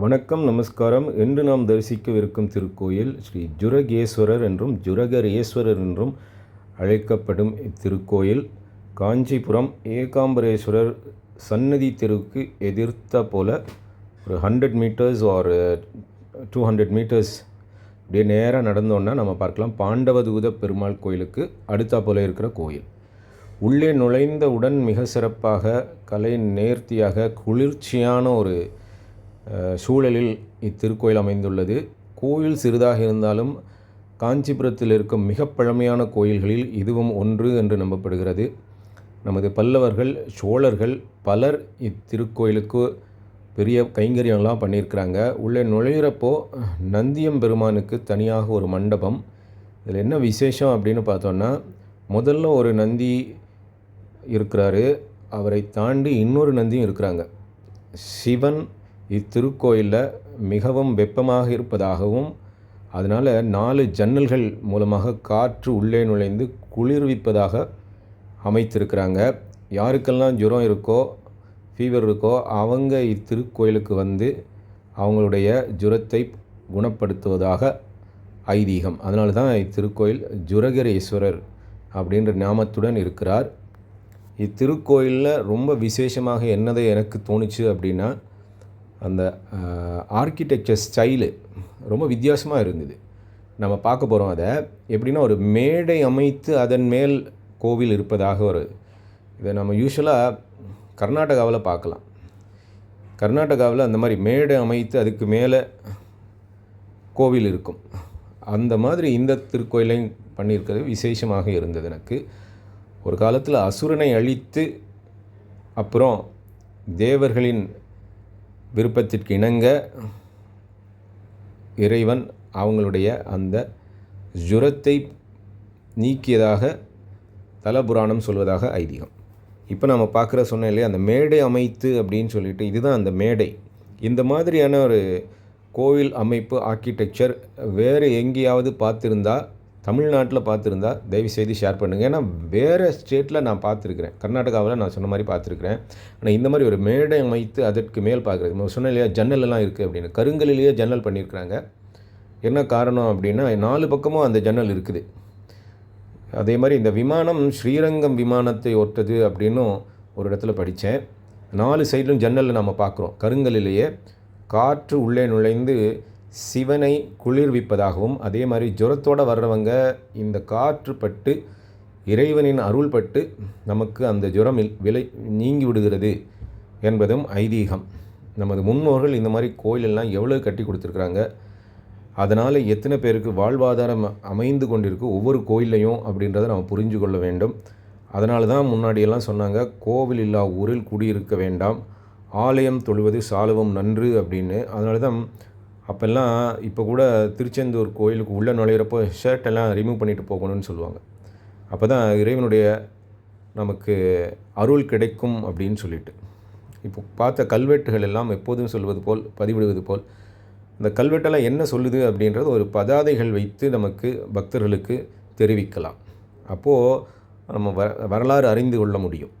வணக்கம் நமஸ்காரம். இன்று நாம் தரிசிக்கவிருக்கும் திருக்கோயில் ஸ்ரீ ஜுரகேஸ்வரர் என்றும் ஜுரகரேஸ்வரர் என்றும் அழைக்கப்படும் இத்திருக்கோயில். காஞ்சிபுரம் ஏகாம்பரேஸ்வரர் சன்னதி தெருவுக்கு எதிர்த்த போல ஒரு ஹண்ட்ரட் மீட்டர்ஸ் ஒரு டூ ஹண்ட்ரட் மீட்டர்ஸ் அப்படியே நேராக நடந்தோன்னா நம்ம பார்க்கலாம். பாண்டவதூத பெருமாள் கோயிலுக்கு அடுத்தா போல இருக்கிற கோயில். உள்ளே நுழைந்தவுடன் மிக சிறப்பாக கலை நேர்த்தியாக குளிர்ச்சியான ஒரு சூழலில் இத்திருக்கோயில் அமைந்துள்ளது. கோயில் சிறிதாக இருந்தாலும் காஞ்சிபுரத்தில் இருக்கும் மிக பழமையான கோயில்களில் இதுவும் ஒன்று என்று நம்பப்படுகிறது. நமது பல்லவர்கள் சோழர்கள் பலர் இத்திருக்கோயிலுக்கு பெரிய கைங்கரியம்லாம் பண்ணியிருக்கிறாங்க. உள்ளே நுழையிறப்போ நந்தியம் பெருமானுக்கு தனியாக ஒரு மண்டபம். இதில் என்ன விசேஷம் அப்படின்னு பார்த்தோன்னா முதல்ல ஒரு நந்தி இருக்கிறாரு. அவரை தாண்டி இன்னொரு நந்தியும் இருக்கிறாங்க. சிவன் இத்திருக்கோயிலில் மிகவும் வெப்பமாக இருப்பதாகவும் அதனால் நாலு ஜன்னல்கள் மூலமாக காற்று உள்ளே நுழைந்து குளிர்விப்பதாக அமைத்திருக்கிறாங்க. யாருக்கெல்லாம் ஜுரம் இருக்கோ ஃபீவர் இருக்கோ அவங்க இத்திருக்கோயிலுக்கு வந்து அவங்களுடைய ஜுரத்தை குணப்படுத்துவதாக ஐதீகம். அதனால தான் இத்திருக்கோயில் ஜுரகரேஸ்வரர் அப்படின்ற நாமத்துடன் இருக்கிறார். இத்திருக்கோயிலில் ரொம்ப விசேஷமாக என்னதை எனக்கு தோணுச்சு அப்படின்னா அந்த ஆர்கிடெக்சர் ஸ்டைலு ரொம்ப வித்தியாசமாக இருந்தது. நம்ம பார்க்க போகிறோம் அதை. எப்படின்னா ஒரு மேடை அமைத்து அதன் மேல் கோவில் இருப்பதாக ஒரு இதை நம்ம யூஸ்வலாக கர்நாடகாவில் பார்க்கலாம். கர்நாடகாவில் அந்த மாதிரி மேடை அமைத்து அதுக்கு மேலே கோவில் இருக்கும். அந்த மாதிரி இந்த திருக்கோயிலையும் பண்ணியிருக்கிறது விசேஷமாக இருந்தது எனக்கு. ஒரு காலத்தில் அசுரனை அழித்து அப்புறம் தேவர்களின் விருப்பத்திற்கு இணங்க இறைவன் அவங்களுடைய அந்த ஜுரத்தை நீக்கியதாக தலபுராணம் சொல்வதாக ஐதீகம். இப்போ நம்ம பார்க்குற சொன்ன இல்லையா? அந்த மேடை அமைத்து அப்படின்னு சொல்லிட்டு இதுதான் அந்த மேடை. இந்த மாதிரியான ஒரு கோவில் அமைப்பு ஆர்கிடெக்சர் வேறு எங்கேயாவது பார்த்துருந்தா தமிழ்நாட்டில் பார்த்துருந்தா தயவு செய்து ஷேர் பண்ணுங்கள் ஏன்னா வேறு ஸ்டேட்டில் நான் பார்த்துருக்குறேன். கர்நாடகாவில் நான் சொன்ன மாதிரி பார்த்துருக்குறேன். ஆனால் இந்த மாதிரி ஒரு மேடை அமைத்து அதற்கு மேல் பார்க்குறது. நம்ம சொன்ன இல்லையா ஜன்னல் இருக்குது அப்படின்னு. கருங்கலிலேயே ஜன்னல் பண்ணியிருக்கிறாங்க. என்ன காரணம் அப்படின்னா நாலு பக்கமும் அந்த ஜன்னல் இருக்குது. அதே மாதிரி இந்த விமானம் ஸ்ரீரங்கம் விமானத்தை ஒட்டது அப்படின்னும் ஒரு இடத்துல படித்தேன். நாலு சைடிலும் ஜன்னலில் நம்ம பார்க்குறோம். கருங்கலிலேயே காற்று உள்ளே நுழைந்து சிவனை குளிர்விப்பதாகவும் அதே மாதிரி ஜுரத்தோடு வர்றவங்க இந்த காற்று பட்டு இறைவனின் அருள் பட்டு நமக்கு அந்த ஜுரம் விலை நீங்கி விடுகிறது என்பதும் ஐதீகம். நமது முன்னோர்கள் இந்த மாதிரி கோயிலெல்லாம் எவ்வளோ கட்டி கொடுத்துருக்குறாங்க. அதனால் எத்தனை பேருக்கு வாழ்வாதாரம் அமைந்து கொண்டிருக்கு ஒவ்வொரு கோயில்லையும் அப்படின்றத நம்ம புரிஞ்சு கொள்ள வேண்டும். அதனால தான் முன்னாடியெல்லாம் சொன்னாங்க கோவில் இல்லா ஊரில் குடியிருக்க வேண்டாம். ஆலயம் தொழுவது சாலவும் நன்று அப்படின்னு. அதனால தான் அப்போல்லாம் இப்போ கூட திருச்செந்தூர் கோயிலுக்கு உள்ளே நுழையிறப்போ ஷர்ட் எல்லாம் ரிமூவ் பண்ணிட்டு போகணும்னு சொல்லுவாங்க. அப்போ தான் இறைவனுடைய நமக்கு அருள் கிடைக்கும் அப்படின்னு சொல்லிட்டு. இப்போ பார்த்த கல்வெட்டுகள் எல்லாம் எப்போதும் சொல்வது போல் பதிவிடுவது போல் இந்த கல்வெட்டெல்லாம் என்ன சொல்லுது அப்படின்றது ஒரு பதாதைகள் வைத்து நமக்கு பக்தர்களுக்கு தெரிவிக்கலாம். அப்போது நம்ம வ வரலாறு அறிந்து கொள்ள முடியும்.